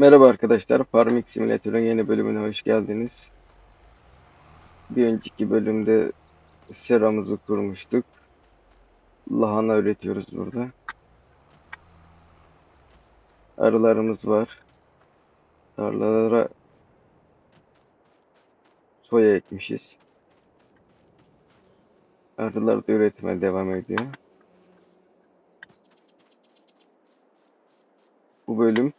Merhaba arkadaşlar, Farming Simulator'ın yeni bölümüne hoş geldiniz. Bir önceki bölümde seramızı kurmuştuk. Lahana üretiyoruz burada. Arılarımız var. Tarlalara soya ekmişiz. Arılar da üretime devam ediyor. Bu bölüm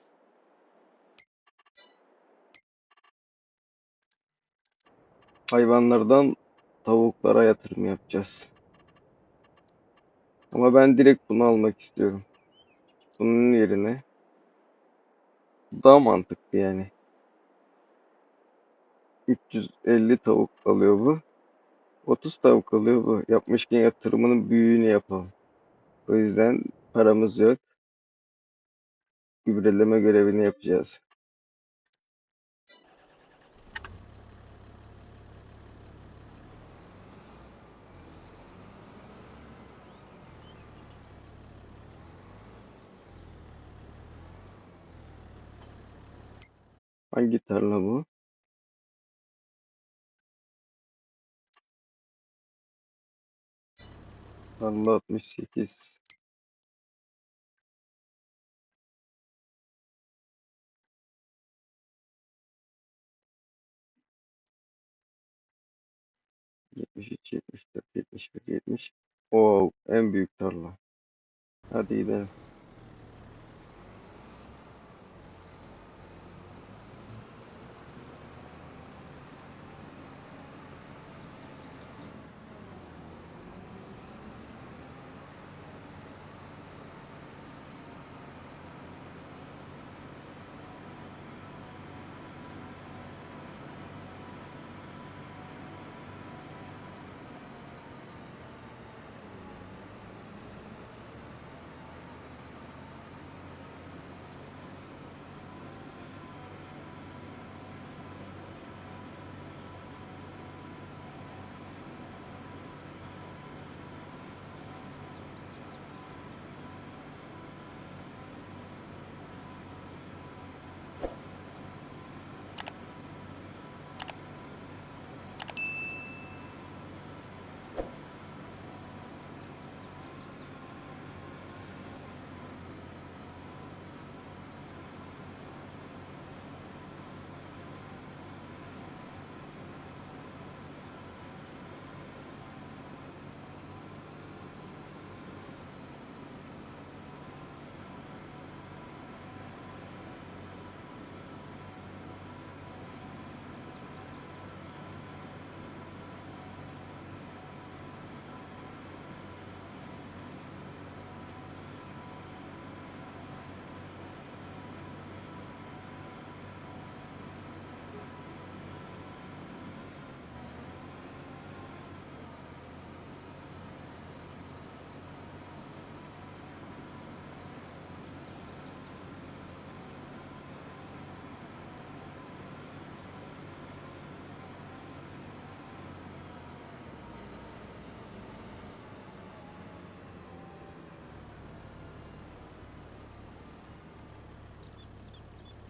hayvanlardan tavuklara yatırım yapacağız. Ama ben direkt bunu almak istiyorum. Bunun yerine daha mantıklı yani. 350 tavuk alıyor bu. 30 tavuk alıyor bu. Yapmışken yatırımının büyüğünü yapalım. O yüzden paramız yok. Gübreleme görevini yapacağız. Hangi tarla bu? Tarla 68. Yetmiş üç, yetmiş dört, yetmiş bir, yetmiş. Oo, en büyük tarla. Hadi gidelim.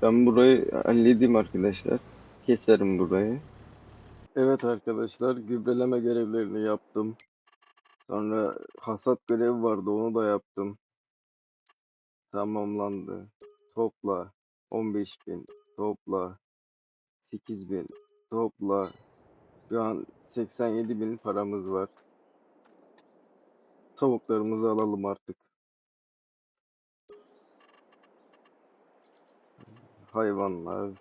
Ben burayı halledeyim arkadaşlar. Keserim burayı. Evet arkadaşlar, gübreleme görevlerini yaptım. Sonra hasat görevi vardı, onu da yaptım. Tamamlandı. Topla 15.000, topla 8.000, topla. Şu an 87.000 paramız var. Tavuklarımızı alalım artık. Hayvanlar,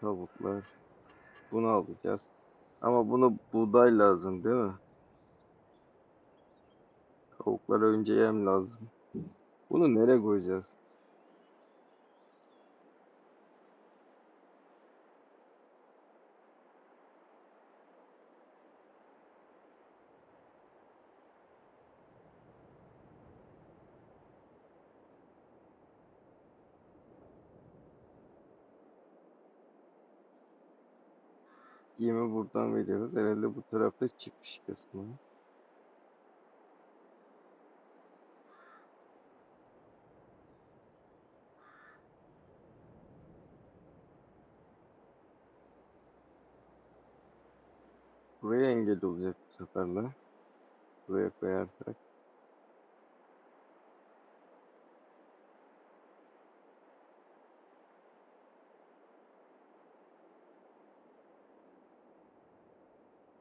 tavuklar. Bunu alacağız. Ama bunu buğday lazım değil mi? Tavuklara önce yem lazım. Bunu nereye koyacağız? buradan veriyoruz. Herhalde bu tarafta çıkış kısmı. Buraya engel olacak bu seferle. Buraya koyarsak.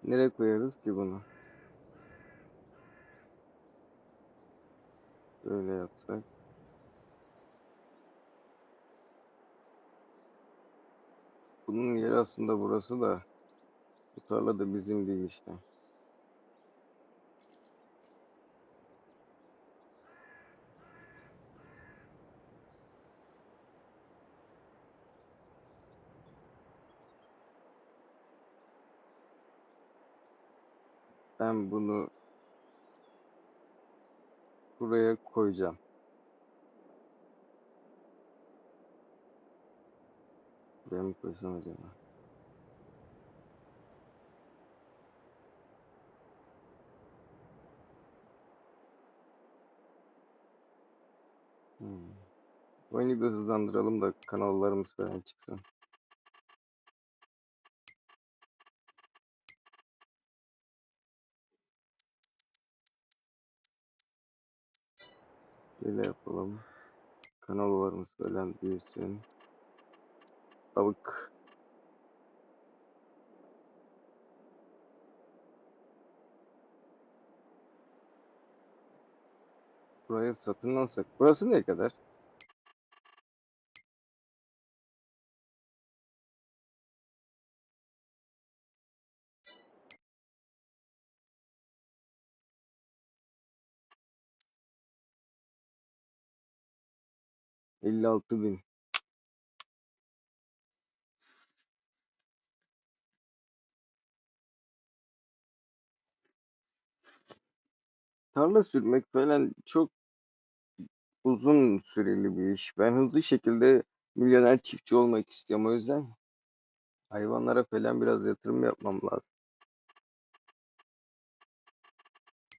Nereye koyarız ki bunu? Böyle yapsak. Bunun yeri aslında burası da. Bu tarla da bizim değil işte. Ben bunu buraya koyacağım. Buraya mı koysam acaba? Hmm. Oyunu bir hızlandıralım da kanallarımız falan çıksın. Böyle yapalım. Kanallarımız falan büyüsün. Tavuk. Burayı satın alsak. Burası ne kadar? Elli altı bin. Tarla sürmek falan çok uzun süreli bir iş. Ben hızlı şekilde milyoner çiftçi olmak istiyorum. O yüzden hayvanlara falan biraz yatırım yapmam lazım.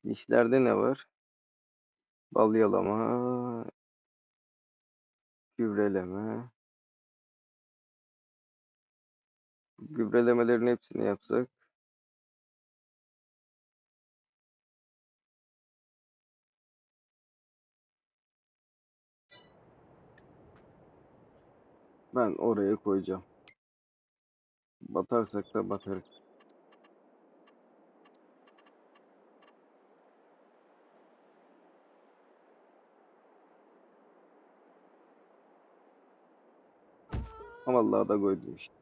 İşlerde ne var? Bal yalama, gübreleme. Gübrelemelerin hepsini yapsak. Ben oraya koyacağım. Batarsak da batarız. Vallahi da koydum işte.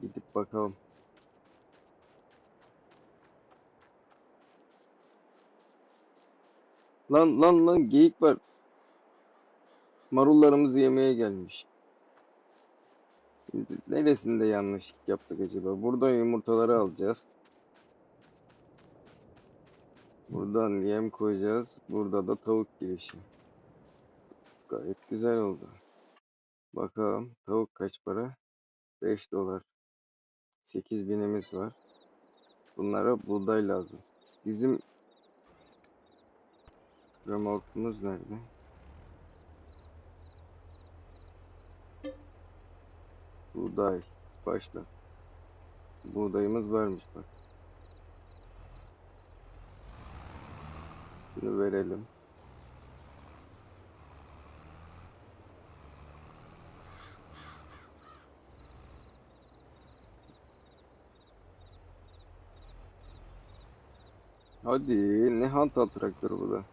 Gidip bakalım. Lan lan lan geyik var. Marullarımızı yemeye gelmiş. Neresinde yanlışlık yaptık acaba? Buradan yumurtaları alacağız. Buradan yem koyacağız. Burada da tavuk girişi. Gayet güzel oldu. Bakalım tavuk kaç para? 5 dolar. 8 binimiz var. Bunlara buğday lazım. Bizim remorkumuz nerede? Buğday. Başla. Buğdayımız varmış bak. Bunu verelim. Hadi ne hantal traktörü bu da.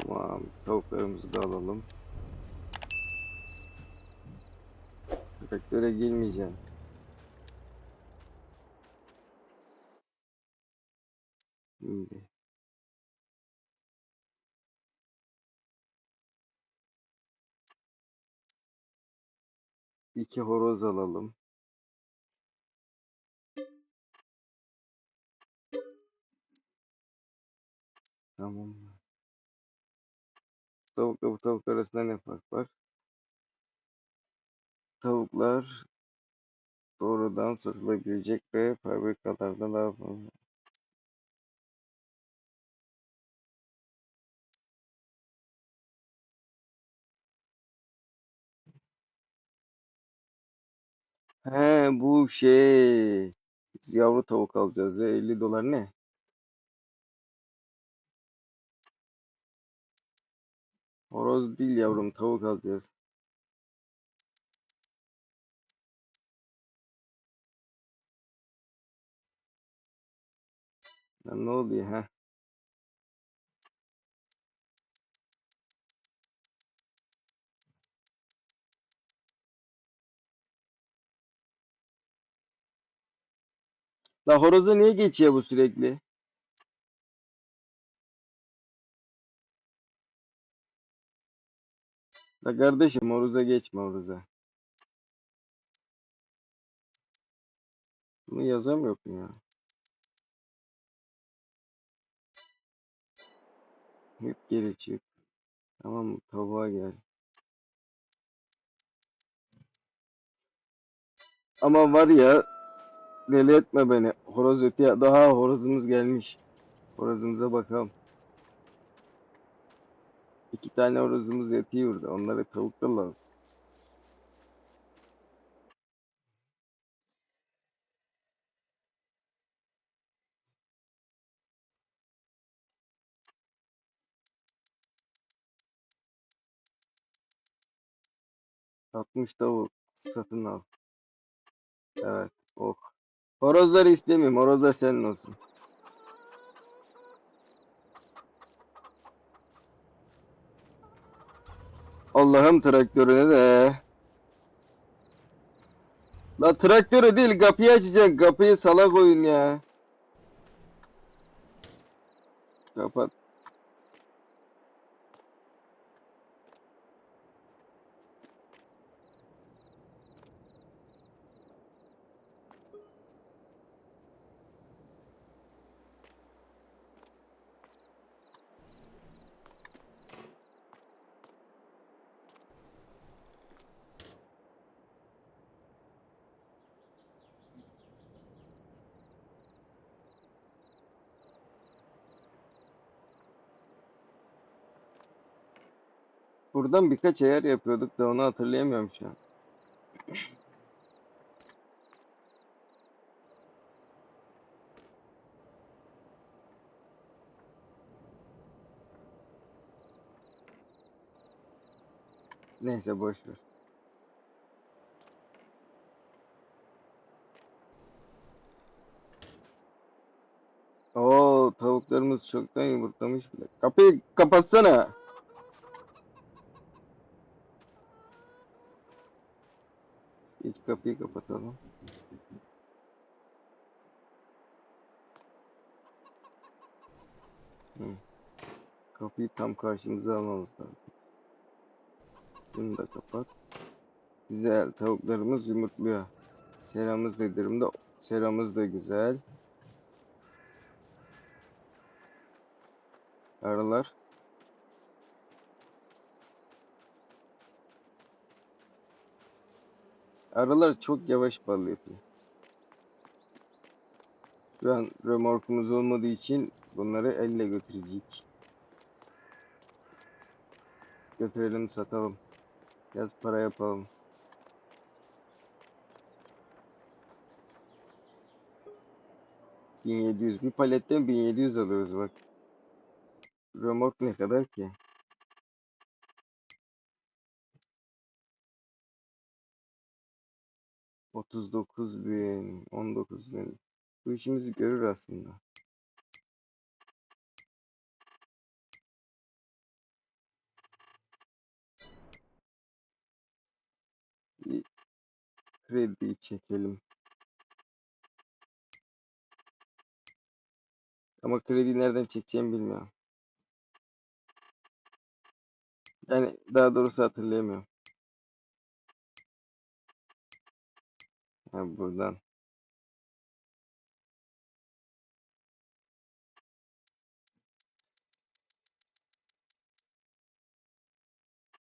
Tamam. Tavuklarımızı da alalım. Traktöre girmeyeceğim. Şimdi. İki horoz alalım. Tamam. Tavukla bu tavuk arasında ne fark var? Tavuklar doğrudan satılabilecek ve fabrikalarda daha fazla. He bu şey. Biz yavru tavuk alacağız ya 50 dolar ne? Horoz değil yavrum tavuk alacağız. Lan ne oluyor ha? La horoza niye geçiyor bu sürekli? La kardeşim horoza geçme horoza. Bunu yazamıyor mu ya? Hep geri çık. Tamam tavuğa gel. Ama var ya deli etme beni. Horoz öteye daha horozumuz gelmiş. Horozumuza bakalım. İki tane horozumuz yatıyor burada. Onlara tavuklar lazım. Altmış tavuk satın al. Evet. Oh. Horozları istemiyorum. Horozlar senin olsun. Allah'ım traktörüne de. La traktörü değil kapıyı açacaksın. Kapıyı salak oyun ya. Kapat. Buradan birkaç ayar yapıyorduk da onu hatırlayamıyorum şu an. Neyse boş ver. Oo tavuklarımız çoktan yumurtlamış bile. Kapıyı kapatsana. Hiç kapıyı kapatalım. Hı. Kapıyı tam karşımıza almamız lazım. Bunu da kapat. Güzel. Tavuklarımız yumurtluyor. Seramız da durumda. Seramız da güzel. Arılar. Arılar çok yavaş bal yapıyor. Şu an römorkumuz olmadığı için bunları elle götürecek. Götürelim satalım. Biraz para yapalım. Bin yedi yüz. Bir paletten 1700 alıyoruz bak. Römork ne kadar ki? Otuz dokuz bin, on dokuz bin. Bu işimizi görür aslında. Bir krediyi çekelim. Ama krediyi nereden çekeceğimi bilmiyorum. Yani daha doğrusu hatırlayamıyorum. Ha buradan.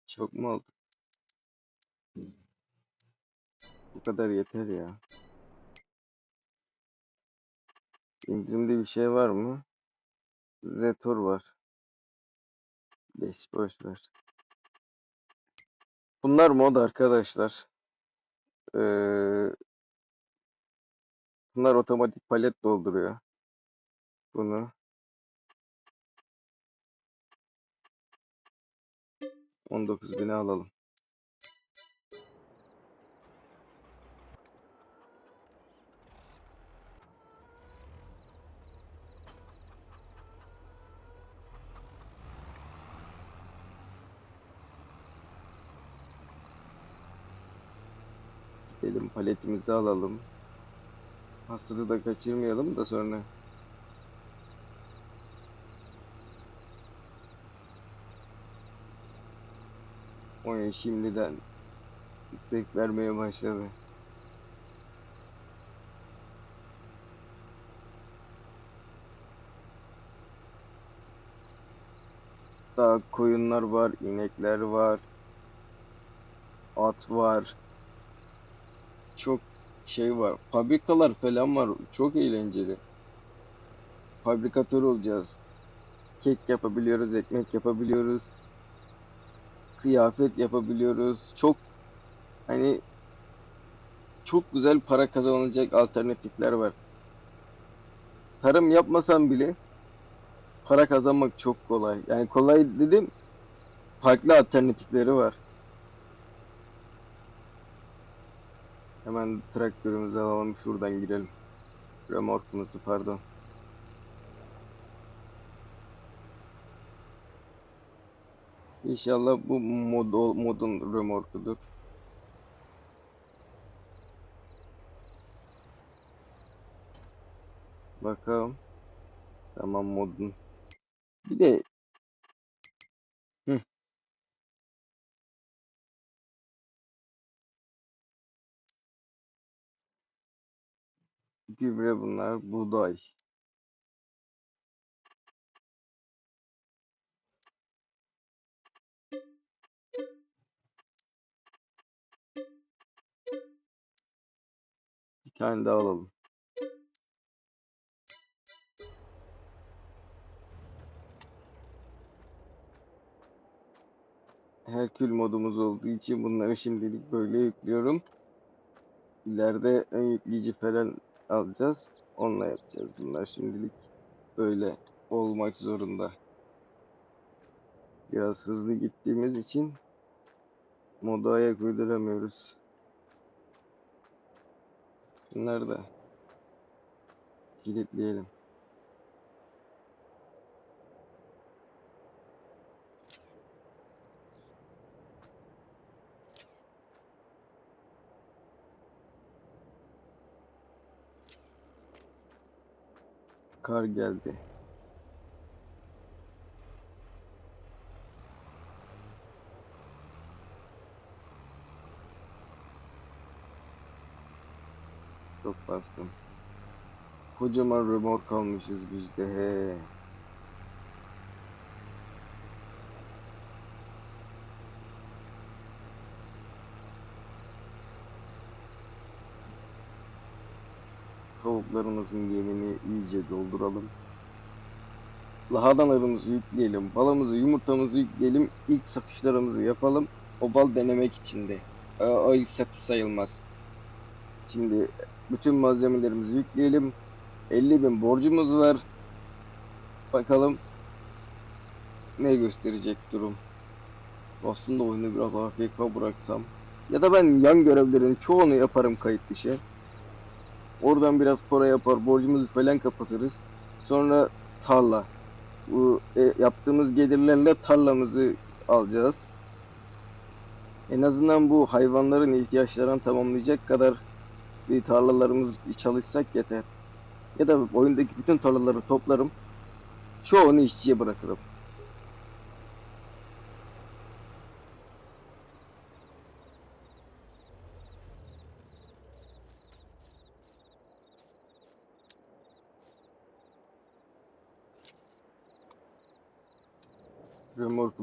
Çok mu oldu? Bu kadar yeter ya. İndirimde bir şey var mı? Zetor var. Geç boş ver. Bunlar mod arkadaşlar. Ee, bunlar otomatik palet dolduruyor. Bunu 19.000'e alalım. Gidelim paletimizi alalım. Hasırı da kaçırmayalım da sonra. Oyun şimdiden istek vermeye başladı. Daha koyunlar var, inekler var, at var. Çok şey var. Fabrikalar falan var. Çok eğlenceli. Fabrikatör olacağız. Kek yapabiliyoruz, ekmek yapabiliyoruz. Kıyafet yapabiliyoruz. Çok hani çok güzel para kazanılacak alternatifler var. Tarım yapmasam bile para kazanmak çok kolay. Yani kolay dedim farklı alternatifleri var. Hemen traktörümüzü alalım şuradan girelim. Remorkumuzu pardon. İnşallah bu mod, modun remorkudur. Bakalım. Tamam modun. Bir de gübre bunlar. Buğday. Bir tane daha alalım. Herkül modumuz olduğu için bunları şimdilik böyle yüklüyorum. İleride ön yükleyici falan alacağız. Onunla yapacağız. Bunlar şimdilik böyle olmak zorunda. Biraz hızlı gittiğimiz için moda ayak uyduramıyoruz. Bunları da kilitleyelim. Kar geldi. Çok bastım. Kocaman remork almışız biz he. Tavuklarımızın yemini iyice dolduralım. Lahanalarımızı yükleyelim. Balımızı, yumurtamızı yükleyelim. İlk satışlarımızı yapalım. O bal denemek için de. O ilk satış sayılmaz. Şimdi bütün malzemelerimizi yükleyelim. 50 bin borcumuz var. Bakalım ne gösterecek durum. Aslında oyunu biraz AFK bıraksam. Ya da ben yan görevlerin çoğunu yaparım kayıt dışı. Oradan biraz para yapar, borcumuzu falan kapatırız. Sonra tarla. Bu e, yaptığımız gelirlerle tarlamızı alacağız. En azından bu hayvanların ihtiyaçlarını tamamlayacak kadar bir tarlalarımız çalışsak yeter. Ya da oyundaki bütün tarlaları toplarım. Çoğunu işçiye bırakırım.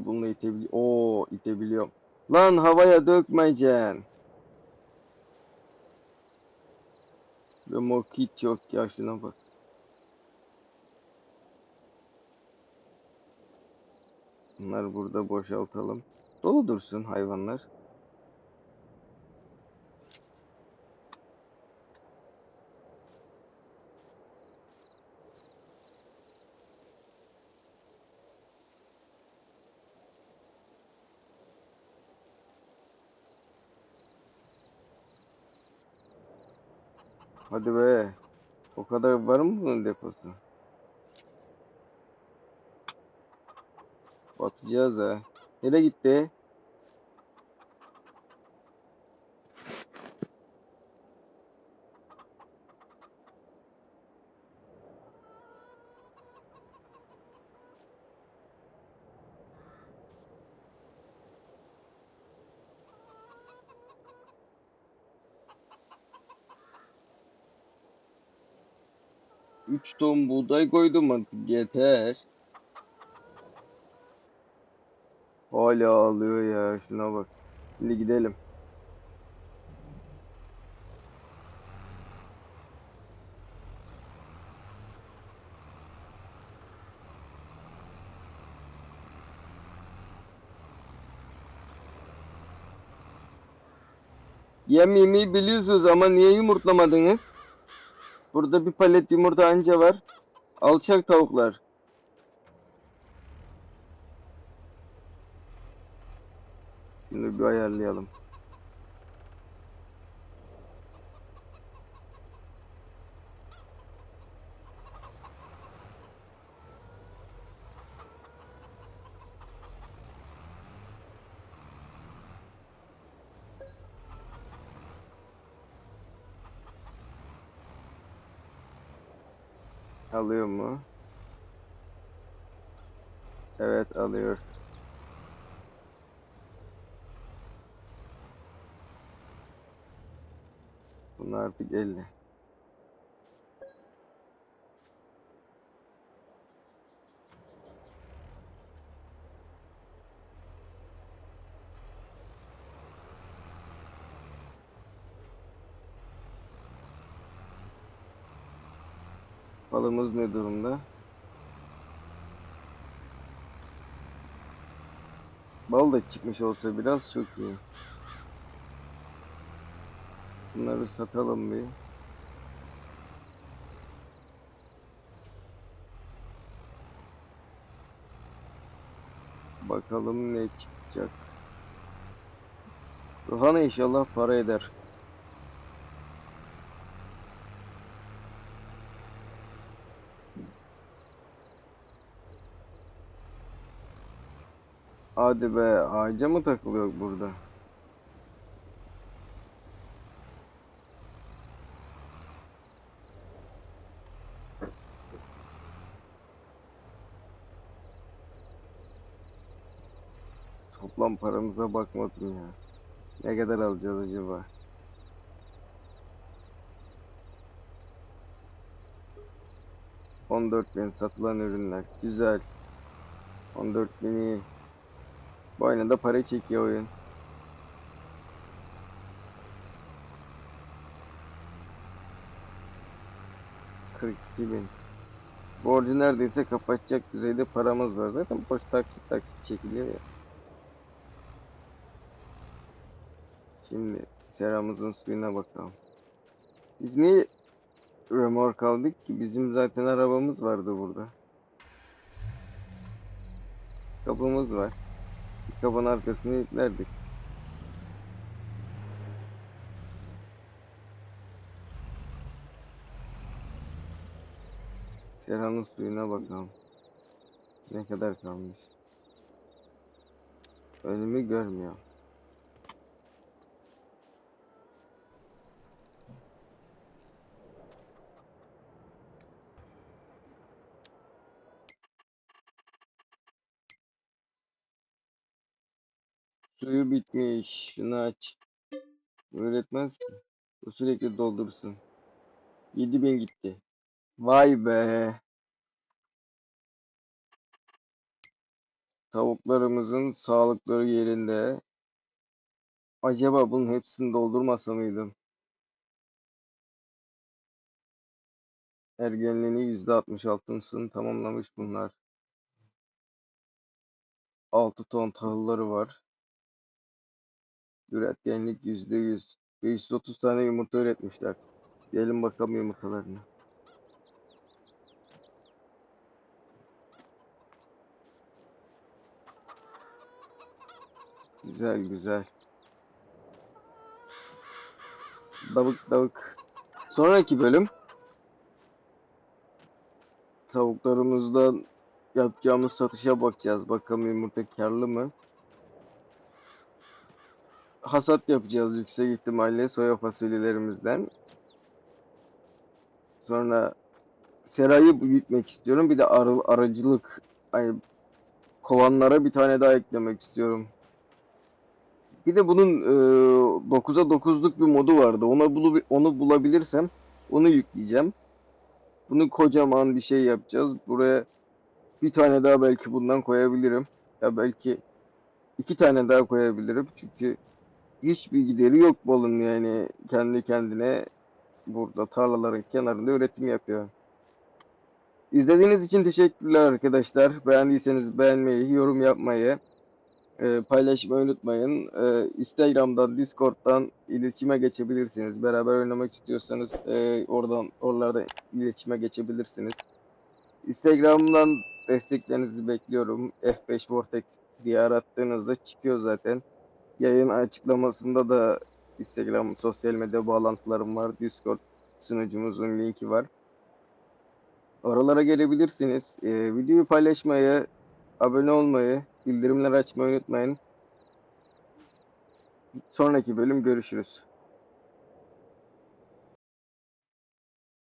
Remorku bununla itebiliyor. Oo itebiliyorum. Lan havaya dökmeyeceksin. Remokit yok ya şuna bak. Bunları burada boşaltalım. Dolu dursun hayvanlar. Hadi be. O kadar var mı bunun deposu? Batacağız ha. Nereye gitti? Ton buğday koydum artık yeter. Hala ağlıyor ya şuna bak. Şimdi gidelim. Yem yemeyi biliyorsunuz ama niye yumurtlamadınız? Burada bir palet yumurta anca var. Alçak tavuklar. Şunu bir ayarlayalım. Alıyor mu? Evet alıyor. Bunlar bir 50. Malımız ne durumda? Bal da çıkmış olsa biraz çok iyi. Bunları satalım bir. Bakalım ne çıkacak. Ruhana inşallah para eder. Hadi be ağaca mı takılıyor burada? Toplam paramıza bakmadım ya. Ne kadar alacağız acaba? On dört bin satılan ürünler. Güzel. 14 bin iyi. Bu aynen da para çekiyor oyun. Bin. Borcu neredeyse kapatacak düzeyde paramız var. Zaten boş taksit taksit çekiliyor ya. Şimdi seramızın suyuna bakalım. Biz niye remork aldık ki? Bizim zaten arabamız vardı burada. Kapımız var. Kapının arkasına yüklerdik. Serhan'ın suyuna bakalım. Ne kadar kalmış? Önümü görmüyor. Suyu bitmiş. Şunu aç. Öğretmez ki. Bu sürekli doldursun. 7000 gitti. Vay be. Tavuklarımızın sağlıkları yerinde. Acaba bunun hepsini doldurmasa mıydım? Ergenliğini %66'sını tamamlamış bunlar. 6 ton tahılları var. Üretkenlik %100. 530 tane yumurta üretmişler. Gelin bakalım yumurtalarına. Güzel güzel. Davuk davuk. Sonraki bölüm tavuklarımızdan yapacağımız satışa bakacağız. Bakalım yumurta karlı mı? Hasat yapacağız yüksek ihtimalle soya fasulyelerimizden. Sonra serayı büyütmek istiyorum. Bir de arı, arıcılık. Hani kovanlara bir tane daha eklemek istiyorum. Bir de bunun e, 9'a 9'luk bir modu vardı. Onu, bulu, onu bulabilirsem onu yükleyeceğim. Bunu kocaman bir şey yapacağız. Buraya bir tane daha belki bundan koyabilirim. Ya belki iki tane daha koyabilirim. Çünkü hiçbir gideri yok balın yani kendi kendine burada tarlaların kenarında üretim yapıyor. İzlediğiniz için teşekkürler arkadaşlar. Beğendiyseniz beğenmeyi, yorum yapmayı, e, paylaşmayı unutmayın. E, Instagram'dan, Discord'dan iletişime geçebilirsiniz. Beraber oynamak istiyorsanız e, oradan oralarda iletişime geçebilirsiniz. Instagram'dan desteklerinizi bekliyorum. F5 Vortex diye arattığınızda çıkıyor zaten. Yayın açıklamasında da Instagram sosyal medya bağlantılarım var. Discord sunucumuzun linki var. Oralara gelebilirsiniz. Ee, videoyu paylaşmayı, abone olmayı, bildirimleri açmayı unutmayın. Sonraki bölüm görüşürüz.